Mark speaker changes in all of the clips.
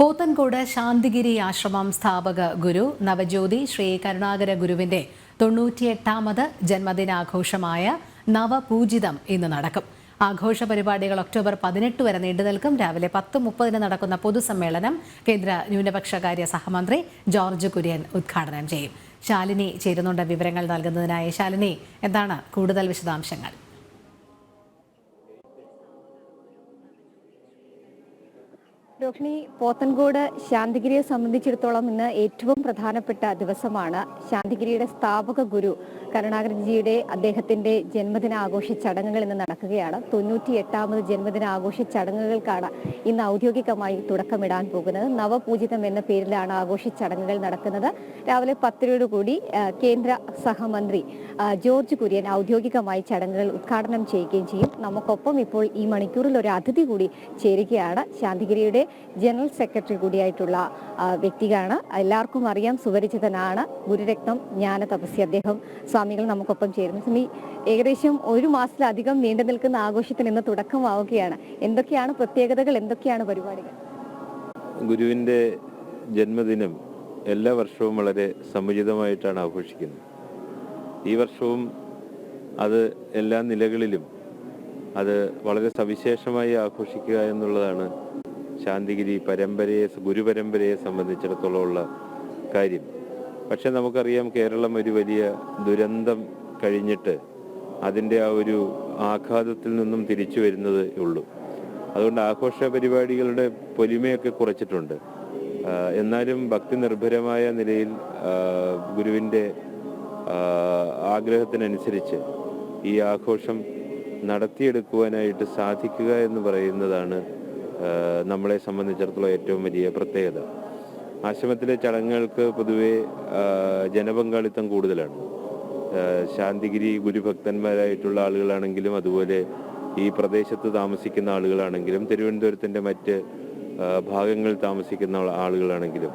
Speaker 1: പോത്തൻകോട് ശാന്തിഗിരി ആശ്രമം സ്ഥാപക ഗുരു നവജ്യോതി ശ്രീ കരുണാകര ഗുരുവിന്റെ തൊണ്ണൂറ്റിയെട്ടാമത് ജന്മദിനാഘോഷമായ നവപൂജിതം ഇന്ന് നടക്കും. ആഘോഷ പരിപാടികൾ ഒക്ടോബർ പതിനെട്ട് വരെ നീണ്ടു നിൽക്കും. രാവിലെ പത്ത് മുപ്പതിന് നടക്കുന്ന പൊതുസമ്മേളനം കേന്ദ്ര ന്യൂനപക്ഷകാര്യ സഹമന്ത്രി ജോർജ് കുര്യൻ ഉദ്ഘാടനം ചെയ്യും. ശാലിനി ചേരുന്നുണ്ട് വിവരങ്ങൾ നൽകുന്നതിനായി. ശാലിനി എന്താണ് കൂടുതൽ വിശദാംശങ്ങൾ?
Speaker 2: രോഹിണി പോത്തൻകോട് ശാന്തിഗിരിയെ സംബന്ധിച്ചിടത്തോളം ഇന്ന് ഏറ്റവും പ്രധാനപ്പെട്ട ദിവസമാണ്. ശാന്തിഗിരിയുടെ സ്ഥാപക ഗുരു കരുണാകരൻജിയുടെ അദ്ദേഹത്തിന്റെ ജന്മദിനാഘോഷ ചടങ്ങുകൾ ഇന്ന് നടക്കുകയാണ്. തൊണ്ണൂറ്റി എട്ടാമത് ജന്മദിനാഘോഷ ചടങ്ങുകൾക്കാണ് ഇന്ന് ഔദ്യോഗികമായി തുടക്കമിടാൻ പോകുന്നത്. നവപൂജിതം എന്ന പേരിലാണ് ആഘോഷ ചടങ്ങുകൾ നടക്കുന്നത്. രാവിലെ പത്തരയോടുകൂടി കേന്ദ്ര സഹമന്ത്രി ജോർജ് കുര്യൻ ഔദ്യോഗികമായി ചടങ്ങുകൾ ഉദ്ഘാടനം ചെയ്യുകയും ചെയ്യും. നമുക്കൊപ്പം ഇപ്പോൾ ഈ മണിക്കൂറിൽ ഒരു അതിഥി കൂടി ചേരുകയാണ്. ശാന്തിഗിരിയുടെ ജനറൽ സെക്രട്ടറി കൂടിയായിട്ടുള്ള വ്യക്തിയാണ്. എല്ലാവർക്കും അറിയാം സുപരിചിതനാണ് ഗുരുരത്നം ജ്ഞാന തപസ്യ അദ്ദേഹം. സ്വാമികൾ നമുക്കൊപ്പം ചേരുന്നു. സ്വാമി ഏകദേശം ഒരു മാസത്തിലധികം നീണ്ടു നിൽക്കുന്ന ആഘോഷത്തിന് ഇന്ന് തുടക്കമാവുകയാണ്. എന്തൊക്കെയാണ് പ്രത്യേകതകൾ? എന്തൊക്കെയാണ് പരിപാടികൾ?
Speaker 3: ഗുരുവിന്റെ ജന്മദിനം എല്ലാ വർഷവും വളരെ സമുചിതമായിട്ടാണ് ആഘോഷിക്കുന്നത്. ഈ വർഷവും അത് എല്ലാ നിലകളിലും അത് വളരെ സവിശേഷമായി ആഘോഷിക്കുക എന്നുള്ളതാണ് ശാന്തിഗിരി പരമ്പരയെ ഗുരുപരമ്പരയെ സംബന്ധിച്ചിടത്തോളമുള്ള കാര്യം. പക്ഷെ നമുക്കറിയാം കേരളം ഒരു വലിയ ദുരന്തം കഴിഞ്ഞിട്ട് അതിന്റെ ആ ഒരു ആഘാതത്തിൽ നിന്നും തിരിച്ചു വരുന്നത് ഉള്ളൂ. അതുകൊണ്ട് ആഘോഷ പരിപാടികളുടെ പൊലിമയൊക്കെ കുറച്ചിട്ടുണ്ട്. എന്നാലും ഭക്തി നിർഭരമായ നിലയിൽ ഗുരുവിന്റെ ആഗ്രഹത്തിനനുസരിച്ച് ഈ ആഘോഷം നടത്തിയെടുക്കുവാനായിട്ട് സാധിക്കുക എന്ന് പറയുന്നതാണ് നമ്മളെ സംബന്ധിച്ചിടത്തോളം ഏറ്റവും വലിയ പ്രത്യേകത. ആശ്രമത്തിലെ ചടങ്ങുകൾക്ക് പൊതുവെ ജനപങ്കാളിത്തം കൂടുതലാണ്. ശാന്തിഗിരി ഗുരുഭക്തന്മാരായിട്ടുള്ള ആളുകളാണെങ്കിലും അതുപോലെ ഈ പ്രദേശത്ത് താമസിക്കുന്ന ആളുകളാണെങ്കിലും തിരുവനന്തപുരത്തിന്റെ മറ്റ് ഭാഗങ്ങളിൽ താമസിക്കുന്ന ആളുകളാണെങ്കിലും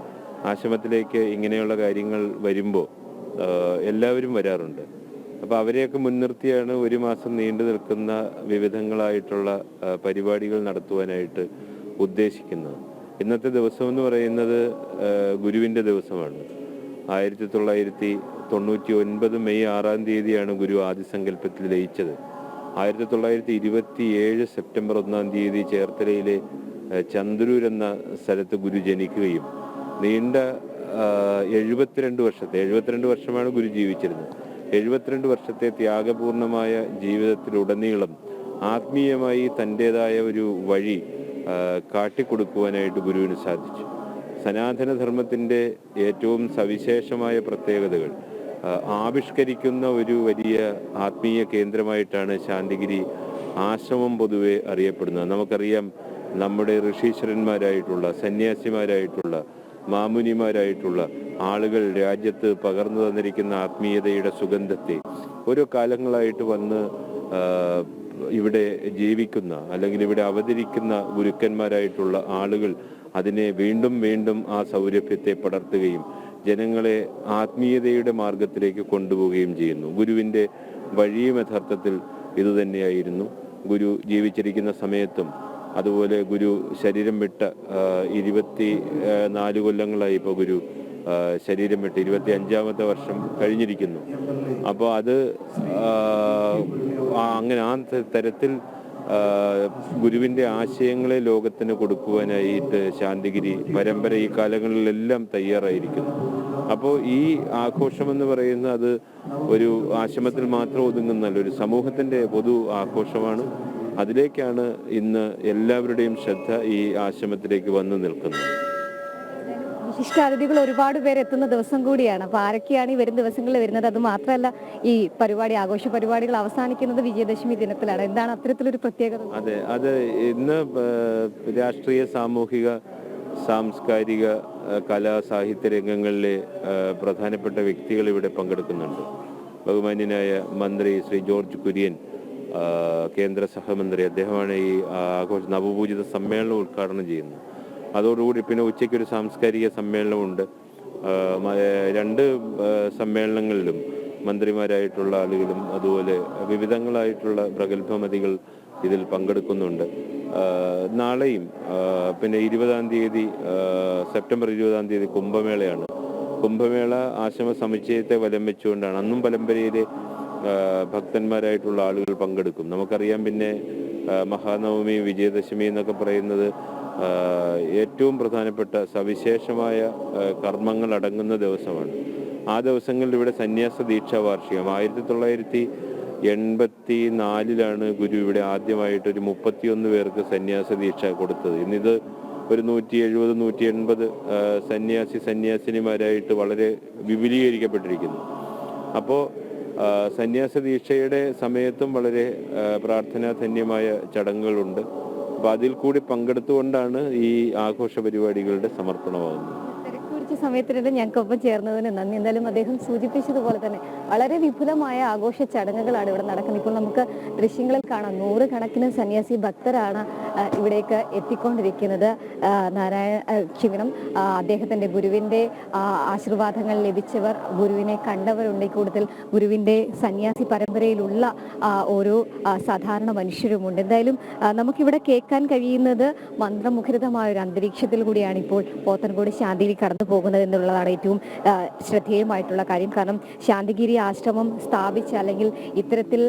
Speaker 3: ആശ്രമത്തിലേക്ക് ഇങ്ങനെയുള്ള കാര്യങ്ങൾ വരുമ്പോൾ എല്ലാവരും വരാറുണ്ട്. അപ്പോൾ അവരെയൊക്കെ മുൻനിർത്തിയാണ് ഒരു മാസം നീണ്ടു നിൽക്കുന്ന വിവിധങ്ങളായിട്ടുള്ള പരിപാടികൾ നടത്തുവാനായിട്ട് ഉദ്ദേശിക്കുന്നത്. ഇന്നത്തെ ദിവസം എന്ന് പറയുന്നത് ഗുരുവിന്റെ ദിവസമാണ്. ആയിരത്തി തൊള്ളായിരത്തി തൊണ്ണൂറ്റി ഒൻപത് മെയ് ആറാം തീയതിയാണ് ഗുരു ആദിസങ്കല്പത്തിൽ ലയിച്ചത്. ആയിരത്തി തൊള്ളായിരത്തി ഇരുപത്തി ഏഴ് സെപ്റ്റംബർ ഒന്നാം തീയതി ചേർത്തലയിലെ ചന്ദ്രൂർ എന്ന സ്ഥലത്ത് ഗുരു ജനിക്കുകയും നീണ്ട എഴുപത്തിരണ്ട് വർഷത്തെ എഴുപത്തിരണ്ട് വർഷമാണ് ഗുരു ജീവിച്ചിരുന്നത്. എഴുപത്തിരണ്ട് വർഷത്തെ ത്യാഗപൂർണമായ ജീവിതത്തിലുടനീളം ആത്മീയമായി തന്റേതായ ഒരു വഴി കാട്ടിക്കൊടുക്കുവാനായിട്ട് ഗുരുവിന് സാധിച്ചു. സനാതനധർമ്മത്തിന്റെ ഏറ്റവും സവിശേഷമായ പ്രത്യേകതകൾ ആവിഷ്കരിക്കുന്ന ഒരു വലിയ ആത്മീയ കേന്ദ്രമായിട്ടാണ് ശാന്തിഗിരി ആശ്രമം പൊതുവെ അറിയപ്പെടുന്നത്. നമുക്കറിയാം നമ്മുടെ ഋഷീശ്വരന്മാരായിട്ടുള്ള സന്യാസിമാരായിട്ടുള്ള മാമുനിമാരായിട്ടുള്ള ആളുകൾ രാജ്യത്ത് പകർന്നു തന്നിരിക്കുന്ന ആത്മീയതയുടെ സുഗന്ധത്തെ ഓരോ കാലങ്ങളായിട്ട് വന്ന് ഇവിടെ ജീവിക്കുന്ന അല്ലെങ്കിൽ ഇവിടെ അവതരിക്കുന്ന ഗുരുക്കന്മാരായിട്ടുള്ള ആളുകൾ അതിനെ വീണ്ടും വീണ്ടും ആ സൗരഭ്യത്തെ പടർത്തുകയും ജനങ്ങളെ ആത്മീയതയുടെ മാർഗത്തിലേക്ക് കൊണ്ടുപോവുകയും ചെയ്യുന്നു. ഗുരുവിന്റെ വഴിയും യഥാർത്ഥത്തിൽ ഇതുതന്നെയായിരുന്നു ഗുരു ജീവിച്ചിരിക്കുന്ന സമയത്തും അതുപോലെ ഗുരു ശരീരം വിട്ട ഇരുപത്തി നാല് കൊല്ലങ്ങളായി ഇപ്പോൾ ഗുരു ശരീരം വിട്ട് ഇരുപത്തി അഞ്ചാമത്തെ വർഷം കഴിഞ്ഞിരിക്കുന്നു. അപ്പോൾ അത് അങ്ങനെ ആ തരത്തിൽ ഗുരുവിന്റെ ആശയങ്ങളെ ലോകത്തിന് കൊടുക്കുവാനായിട്ട് ശാന്തിഗിരി പരമ്പര ഈ കാലങ്ങളിലെല്ലാം തയ്യാറായിരിക്കുന്നു. അപ്പോൾ ഈ ആഘോഷമെന്ന് പറയുന്ന അത് ഒരു ആശ്രമത്തിൽ മാത്രം ഒതുങ്ങുന്നല്ല ഒരു സമൂഹത്തിന്റെ പൊതു ആഘോഷമാണ്. അതിലേക്കാണ് ഇന്ന് എല്ലാവരുടെയും ശ്രദ്ധ ഈ ആശ്രമത്തിലേക്ക് വന്നു നിൽക്കുന്നത്.
Speaker 2: വിശിഷ്ട അതിഥികൾ ഒരുപാട് പേര് എത്തുന്ന ദിവസം കൂടിയാണ്. അപ്പൊ ആരൊക്കെയാണ് ഈ വരും ദിവസങ്ങളിൽ വരുന്നത്? അത് മാത്രമല്ല ഈ പരിപാടി ആഘോഷ പരിപാടികൾ അവസാനിക്കുന്നത് വിജയദശമി ദിനത്തിലാണ്. എന്താണ് അത്തരത്തിലൊരു പ്രത്യേകത?
Speaker 3: അതെ അത് ഇന്ന് രാഷ്ട്രീയ സാമൂഹിക സാംസ്കാരിക കലാ സാഹിത്യ രംഗങ്ങളിലെ പ്രധാനപ്പെട്ട വ്യക്തികൾ ഇവിടെ പങ്കെടുക്കുന്നുണ്ട്. ബഹുമാന്യനായ മന്ത്രി ശ്രീ ജോർജ് കുര്യൻ കേന്ദ്ര സഹമന്ത്രി. അദ്ദേഹമാണ് ഈ ആഘോഷ നവപൂജിത സമ്മേളനം ഉദ്ഘാടനം ചെയ്യുന്നത്. അതോടുകൂടി പിന്നെ ഉച്ചയ്ക്ക് ഒരു സാംസ്കാരിക സമ്മേളനമുണ്ട്. രണ്ട് സമ്മേളനങ്ങളിലും മന്ത്രിമാരായിട്ടുള്ള ആളുകളും അതുപോലെ വിവിധങ്ങളായിട്ടുള്ള പ്രഗത്ഭമതികൾ ഇതിൽ പങ്കെടുക്കുന്നുണ്ട്. നാളെയും പിന്നെ ഇരുപതാം തീയതി സെപ്റ്റംബർ ഇരുപതാം തീയതി കുംഭമേളയാണ്. കുംഭമേള ആശ്രമ സമുച്ചയത്തെ വലം വെച്ചുകൊണ്ടാണ് അന്നും പരമ്പരയിലെ ഭക്തന്മാരായിട്ടുള്ള ആളുകൾ പങ്കെടുക്കും. നമുക്കറിയാം പിന്നെ മഹാനവമി വിജയദശമി എന്നൊക്കെ പറയുന്നത് ഏറ്റവും പ്രധാനപ്പെട്ട സവിശേഷമായ കർമ്മങ്ങൾ അടങ്ങുന്ന ദിവസമാണ്. ആ ദിവസങ്ങളിൽ ഇവിടെ സന്യാസ ദീക്ഷാ വാർഷികം. ആയിരത്തി തൊള്ളായിരത്തി എൺപത്തി നാലിലാണ് ഗുരു ഇവിടെ ആദ്യമായിട്ട് ഒരു മുപ്പത്തിയൊന്ന് പേർക്ക് സന്യാസ ദീക്ഷ കൊടുത്തത്. ഇന്നിത് ഒരു നൂറ്റി എഴുപത് നൂറ്റി എൺപത് സന്യാസി സന്യാസിനിമാരായിട്ട് വളരെ വിപുലീകരിക്കപ്പെട്ടിരിക്കുന്നു. അപ്പോൾ സന്യാസ ദീക്ഷയുടെ സമയത്തും വളരെ പ്രാർത്ഥനാധന്യമായ ചടങ്ങുകളുണ്ട്. അപ്പോൾ അതിൽ കൂടി പങ്കെടുത്തുകൊണ്ടാണ് ഈ ആഘോഷ പരിപാടികളുടെ സമർപ്പണമാകുന്നത്.
Speaker 2: സമയത്തിനിടെ ഞങ്ങൾക്കൊപ്പം ചേർന്നതിന് നന്ദി. എന്തായാലും അദ്ദേഹം സൂചിപ്പിച്ചതുപോലെ തന്നെ വളരെ വിപുലമായ ആഘോഷ ചടങ്ങുകളാണ് ഇവിടെ നടക്കുന്നത്. ഇപ്പോൾ നമുക്ക് ദൃശ്യങ്ങളിൽ കാണാം. നൂറുകണക്കിന് സന്യാസി ഭക്തരാണ് ഇവിടേക്ക് എത്തിക്കൊണ്ടിരിക്കുന്നത്. നാരായണ ഗുരുവിന്റെ അദ്ദേഹത്തിന്റെ ഗുരുവിന്റെ ആശീർവാദങ്ങൾ ലഭിച്ചവർ ഗുരുവിനെ കണ്ടവരുണ്ട്. കൂടുതൽ ഗുരുവിന്റെ സന്യാസി പരമ്പരയിലുള്ള ഓരോ സാധാരണ മനുഷ്യരുമുണ്ട്. എന്തായാലും നമുക്കിവിടെ കേൾക്കാൻ കഴിയുന്നത് മന്ത്രമുഖരിതമായ ഒരു അന്തരീക്ഷത്തിൽ കൂടിയാണ് ഇപ്പോൾ പോത്തൻകോട് ശാന്തിയിൽ കടന്നു പോകുന്നത് എന്നുള്ളതാണ് ഏറ്റവും ശ്രദ്ധേയമായിട്ടുള്ള കാര്യം. കാരണം ശാന്തിഗിരി ആശ്രമം സ്ഥാപിച്ച അല്ലെങ്കിൽ ഇത്തരത്തിൽ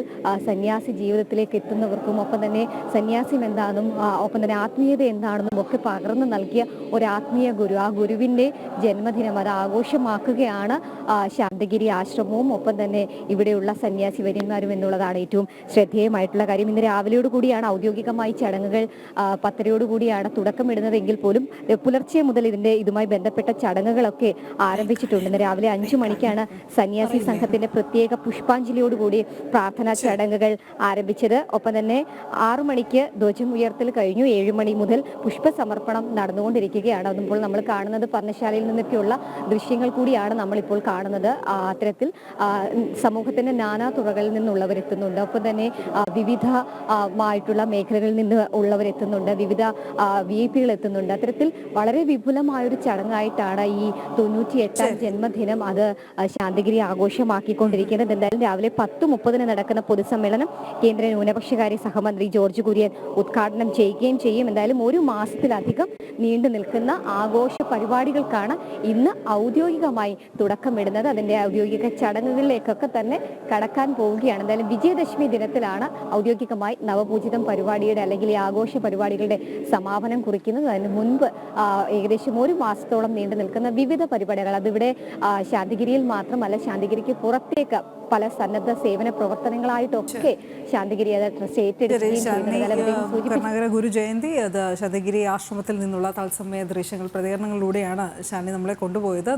Speaker 2: സന്യാസി ജീവിതത്തിലേക്ക് എത്തുന്നവർക്കും ഒപ്പം തന്നെ സന്യാസിം എന്താണെന്നും ഒപ്പം തന്നെ ആത്മീയത എന്താണെന്നും ഒക്കെ പകർന്നു നൽകിയ ഒരു ആത്മീയ ഗുരു. ആ ഗുരുവിന്റെ ജന്മദിനം അത് ആഘോഷമാക്കുകയാണ് ആ, ശാന്തഗിരി ആശ്രമവും ഒപ്പം തന്നെ ഇവിടെയുള്ള സന്യാസി വര്യന്മാരും എന്നുള്ളതാണ് ഏറ്റവും ശ്രദ്ധേയമായിട്ടുള്ള കാര്യം. ഇന്ന് രാവിലെയോട് കൂടിയാണ് ഔദ്യോഗികമായി ചടങ്ങുകൾ പത്തരയോടുകൂടിയാണ് പത്തരയോട് കൂടിയാണ് തുടക്കമിടുന്നതെങ്കിൽ പോലും പുലർച്ചെ മുതൽ ഇതിന്റെ ഇതുമായി ബന്ധപ്പെട്ട ചടങ്ങുകളൊക്കെ ആരംഭിച്ചിട്ടുണ്ട്. ഇന്ന് രാവിലെ അഞ്ചു മണിക്കാണ് സന്യാസി സംഘത്തിന്റെ പ്രത്യേക പുഷ്പാഞ്ജലിയോടുകൂടി പ്രാർത്ഥനാ ചടങ്ങുകൾ ആരംഭിച്ചത്. ഒപ്പം തന്നെ ആറു മണിക്ക് ധ്വജം ഉയർത്തൽ കഴിഞ്ഞു. ഏഴു മണി മുതൽ പുഷ്പസമർപ്പണം നടന്നുകൊണ്ടിരിക്കുകയാണ്. അതുമ്പോൾ നമ്മൾ കാണുന്നത് പർണശാലയിൽ നിന്നൊക്കെയുള്ള ദൃശ്യങ്ങൾ കൂടിയാണ് നമ്മളിപ്പോൾ കാണുന്നത്. അത്തരത്തിൽ സമൂഹത്തിന്റെ സമൂഹത്തിന്റെ നാനാ തുറകളിൽ നിന്നുള്ളവരെത്തുന്നുണ്ട് ഒപ്പം തന്നെ ആ, വിവിധ ആയിട്ടുള്ള മായിട്ടുള്ള മേഖലകളിൽ നിന്ന് ഉള്ളവരെത്തുന്നുണ്ട് വിവിധ വി ഐ പികൾ എത്തുന്നുണ്ട്. അത്തരത്തിൽ വളരെ വിപുലമായൊരു ചടങ്ങായിട്ടാണ് ഈ തൊണ്ണൂറ്റി എട്ടാം ജന്മദിനം അത് ശാന്തിഗിരി ആഘോഷമാക്കിക്കൊണ്ടിരിക്കുന്നത്. എന്തായാലും രാവിലെ പത്ത് മുപ്പതിന് നടക്കുന്ന പൊതുസമ്മേളനം കേന്ദ്ര ന്യൂനപക്ഷകാര്യ സഹമന്ത്രി ജോർജ് കുര്യൻ ഉദ്ഘാടനം ചെയ്യുകയും ചെയ്യും. എന്തായാലും ഒരു മാസത്തിലധികം നീണ്ടു നിൽക്കുന്ന ആഘോഷ പരിപാടികൾക്കാണ് ഇന്ന് ഔദ്യോഗികമായി തുടക്കമിടുന്നത്. അതിന്റെ ഔദ്യോഗിക ചടങ്ങുകളിലേക്കൊക്കെ തന്നെ കടക്കാൻ പോവുകയാണ്. എന്തായാലും വിജയദശമി ദിനത്തിലാണ് ഔദ്യോഗികമായി നവപൂജിതം പരിപാടിയുടെ അല്ലെങ്കിൽ ഈ ആഘോഷ പരിപാടികളുടെ സമാപനം കുറിക്കുന്നത്. അതിന് മുൻപ് ഏകദേശം ഒരു മാസത്തോളം നീണ്ടു നിൽക്കുന്ന വിവിധ പരിപാടികൾ. അതിവിടെ ശാന്തിഗിരിയിൽ മാത്രമല്ല ശാന്തിഗിരിക്ക് പുറത്തേക്ക് പല സന്നദ്ധ സേവന പ്രവർത്തനങ്ങളായിട്ടൊക്കെ ശാന്തിഗിരി അത് ട്രസ്റ്റ് ഏറ്റെടുക്കുകയും
Speaker 4: ഗുരു ജയന്തി അത് ശാന്തിഗിരി ആശ്രമത്തിൽ നിന്നുള്ള തത്സമയ ദൃശ്യങ്ങൾ പ്രതികരണങ്ങളിലൂടെയാണ് ശാന്തി നമ്മളെ കൊണ്ടുപോയത്.